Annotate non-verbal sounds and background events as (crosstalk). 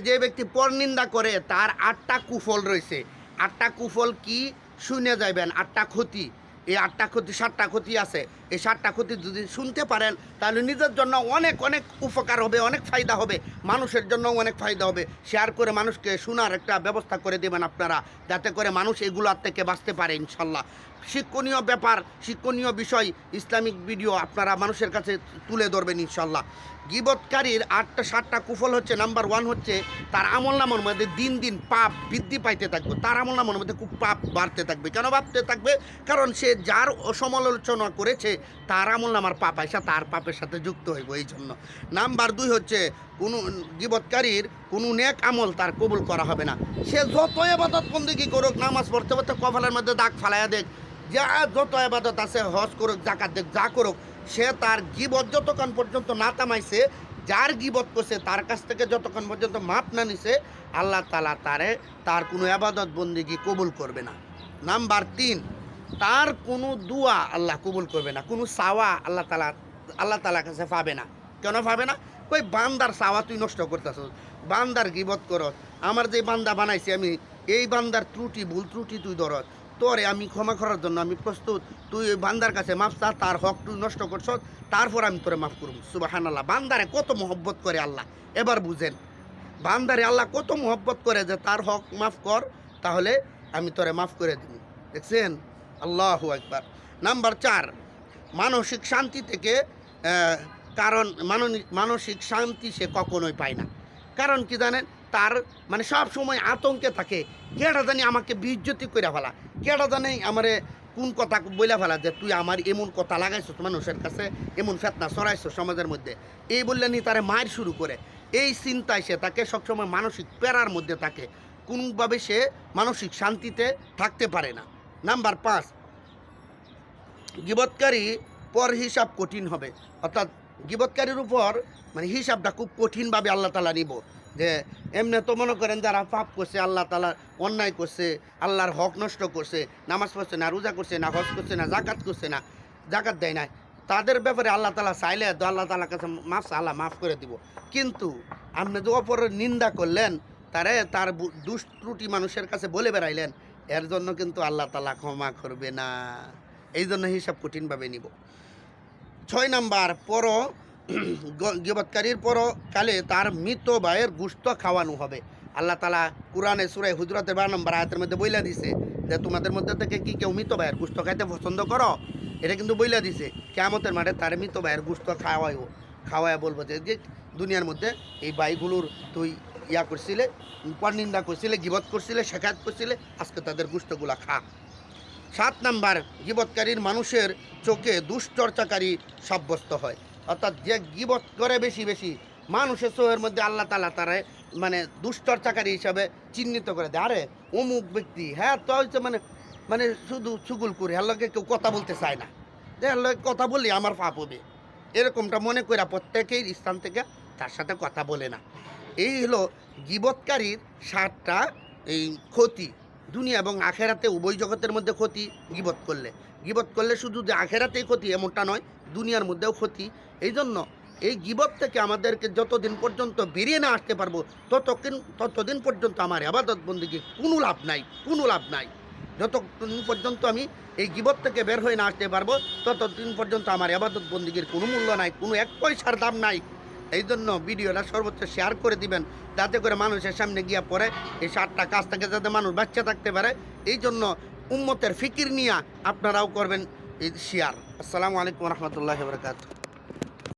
যে ব্যক্তি পরনিন্দা করে, তার আটটা কুফল রয়েছে। আটটা কুফল কি? শুনে যাবেন আটটা ক্ষতি। এই আটটা ক্ষতি, সাতটা ক্ষতি আছে। এই সাতটা ক্ষতি যদি শুনতে পারেন, তাহলে নিজের জন্য অনেক অনেক উপকার হবে, অনেক ফায়দা হবে। মানুষের জন্য অনেক ফায়দা হবে। শেয়ার করে মানুষকে শোনার একটা ব্যবস্থা করে দেবেন আপনারা, যাতে করে মানুষ এগুলোর থেকে বাঁচতে পারে, ইনশাল্লাহ। শিক্ষণীয় ব্যাপার, শিক্ষণীয় বিষয়, ইসলামিক ভিডিও আপনারা মানুষের কাছে তুলে ধরবেন, ইনশাল্লাহ। গিবৎকারীর আটটা, সাতটা কুফল হচ্ছে, নাম্বার ওয়ান হচ্ছে, তার আমল নামের মধ্যে দিন দিন পাপ বৃদ্ধি পাইতে থাকবে। তার আমল নামের মধ্যে খুব পাপ বাড়তে থাকবে। কেন বাড়তে থাকবে? কারণ সে যার সমালোচনা করেছে, তার আমল নামার পাপ আইসা তার পাপের সাথে যুক্ত হইব এই জন্য নাম্বার দুই হচ্ছে, কোনো গিবৎকারীর কোনো নেক আমল তার কবুল করা হবে না। সে যত এবাদত বন্দিগি করুক, নামাজ পড়তে পড়তে কপালের মধ্যে দাগ ফালাইয়া দেখ যা যত এবাদত আছে, হজ করুক জাকাত দেখ যা করুক, সে তার গিবত যতক্ষণ পর্যন্ত না তামাইছে যার গিবত করছে, তার কাছ থেকে যতক্ষণ পর্যন্ত মাপ না নিছে, আল্লাহ তালা তারে, তার কোনো আবাদত বন্দিগি কবুল করবে না। নাম্বার তিন তার কোনো দুয়া আল্লাহ কবুল করবে না, কোনো সাওয়া আল্লাহ তালা, আল্লাহ তালার কাছে পাবে না। কেন পাবে না? কই, বান্দার সাওয়া তুই নষ্ট করতেছ বান্দার গিবত করত আমার যে বান্দা বানাইছি আমি, এই বান্দার ত্রুটি, ভুল ত্রুটি তুই ধরত তোরে আমি ক্ষমা করার জন্য আমি প্রস্তুত, তুই ওই বান্দার কাছে মাফ চা, তার হক তুই নষ্ট করছ তারপর আমি তোরে মাফ করব। সুবাহান আল্লাহ বান্দারে কত মহব্বত করে আল্লাহ, এবার বুঝেন। বান্দারে আল্লাহ কত মহব্বত করে যে তার হক মাফ কর, তাহলে আমি তোরে মাফ করে দিব। দেখছেন? আল্লাহ একবার নাম্বার চার, মানসিক শান্তি থেকে কারণ মানসিক শান্তি সে কখনোই পায় না। কারণ কি জানেন? তার মানে সব সময় আতঙ্কে থাকে। কেটা জানি আমাকে বিজ্জতি করে ফেলা। কেটা জানি আমারে কোন কথা বলে ফেলা যে, তুই আমার এমন কথা লাগাইছিস মানুষের কাছে, এমন ফেতনা সরাইছো সমাজের মধ্যে। এই বললে নি তারে মায়ের শুরু করে। এই চিন্তায় সে তাকে সবসময় মানসিক প্যারার মধ্যে থাকে। কোনোভাবে সে মানসিক শান্তিতে থাকতে পারে না। নাম্বার পাঁচ, গিবৎকারী পর হিসাব কঠিন হবে। অর্থাৎ গিবৎকারীর উপর মানে হিসাবটা খুব কঠিনভাবে আল্লাহ তালা নিব। যে এমনি তো মনে করেন যারা পাপ করছে, আল্লাহ তালা অন্যায় করছে, আল্লাহর হক নষ্ট করছে, নামাজ পড়ছে না, রোজা করছে না, হজ করছে না, জাকাত করছে না, জাকাত দেয় না তাদের ব্যাপারে আল্লাহ তালা চাইলে তো আল্লাহ তালার কাছে মাফ, আল্লাহ মাফ করে দিব। কিন্তু আপনি যে অপরের নিন্দা করলেন, তারে তার বু- দুষ ত্রুটি মানুষের কাছে বলে বেড়াইলেন এর জন্য কিন্তু আল্লাহ তালা ক্ষমা করবে না। এই জন্য হিসাব কঠিনভাবে নিব। ছয় নাম্বার পর (clears throat) গিবৎকারীর পর কালে তার মৃত ভাইয়ের গুস্ত খাওয়ানো হবে। আল্লাহ তালা কোরআনে সুরাই হুজরাতের বার নম্বর আয়াতের মধ্যে বইলা দিছে যে, তোমাদের মধ্যে থেকে কি কেউ মৃত ভাইয়ের গুস্ত খাইতে পছন্দ করো? এটা কিন্তু বইলা দিছে। কেমতের মাঠে তার মৃত ভাইয়ের গুস্ত খাওয়াইও খাওয়াইয়া বলব যে দুনিয়ার মধ্যে এই বাইগুলোর তুই ইয়া করছিলে পরনিন্দা করছিলে, গিবত করছিলে শেখায়ত করছিলে, আজকে তাদের গুস্তগুলা খা। সাত নাম্বার গিবৎকারীর মানুষের চোখে দুশ্চর্চাকারী সাব্যস্ত হয়। অর্থাৎ যে গিবত করে বেশি বেশি, মানুষের চোখের মধ্যে আল্লাহ তালা তারা মানে দুশ্চর্চাকারী হিসাবে চিহ্নিত করে দেয়। আরে, অমুক ব্যক্তি হ্যাঁ তো হচ্ছে মানে মানে শুধু চুগুল করে লোকে কেউ কথা বলতে চায় না। যে লোক কথা বললে আমার পাপ হবে। এরকমটা মনে করে প্রত্যেকেই স্থান থেকে তার সাথে কথা বলে না। এই হলো গিবৎকারীর সাতটা এই ক্ষতি। দুনিয়া এবং আখেরাতে উভয় জগতের মধ্যে ক্ষতি গিবত করলে। গিবত করলে শুধু যে আখেরাতেই ক্ষতি এমনটা নয়, দুনিয়ার মধ্যেও ক্ষতি। এই জন্য এই গিবত থেকে আমাদেরকে যতদিন পর্যন্ত বেরিয়ে না আসতে পারব ততদিন ততদিন পর্যন্ত আমার আবাদত বন্দিকে কোনো লাভ নাই, কোনো লাভ নাই। যতদিন পর্যন্ত আমি এই গিবত থেকে বের হয়ে না আসতে পারব, ততদিন পর্যন্ত আমার আবাদত বন্দিগির কোনো মূল্য নাই, কোনো এক পয়সার দাম নাই। এই জন্য ভিডিওটা সর্বোচ্চ শেয়ার করে দিবেন। যাতে করে মানুষের সামনে গিয়া পড়ে এই সাতটা কাজ থেকে যাতে মানুষ বাচ্চা থাকতে পারে। এই জন্য উম্মতের ফিকির নিয়ে আপনারাও করবেন এই শেয়ার আসসালামু আলাইকুম রহমতুল্লাহ বরকাত